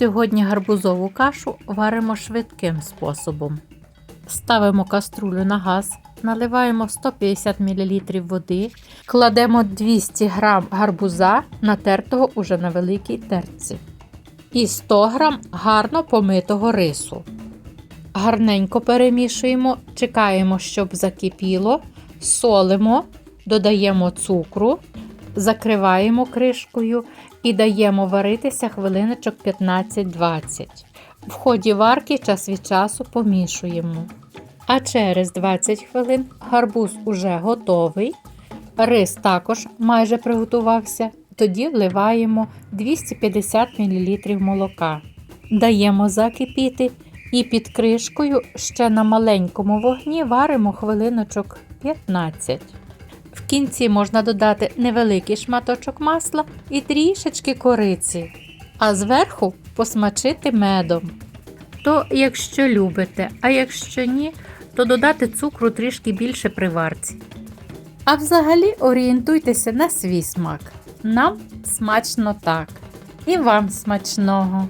Сьогодні гарбузову кашу варимо швидким способом. Ставимо каструлю на газ, наливаємо 150 мл води, кладемо 200 г гарбуза, натертого уже на великій терці, і 100 г гарно помитого рису. Гарненько перемішуємо, чекаємо, щоб закипіло, солимо, додаємо цукру, закриваємо кришкою і даємо варитися хвилиночок 15-20. В ході варки час від часу помішуємо. А через 20 хвилин гарбуз уже готовий. Рис також майже приготувався. Тоді вливаємо 250 мл молока. Даємо закипіти і під кришкою ще на маленькому вогні варимо хвилиночок 15. Кінці можна додати невеликий шматочок масла і трішечки кориці, а зверху посмачити медом. То, якщо любите, а якщо ні, то додати цукру трішки більше при варці. А взагалі орієнтуйтеся на свій смак. Нам смачно так. І вам смачного!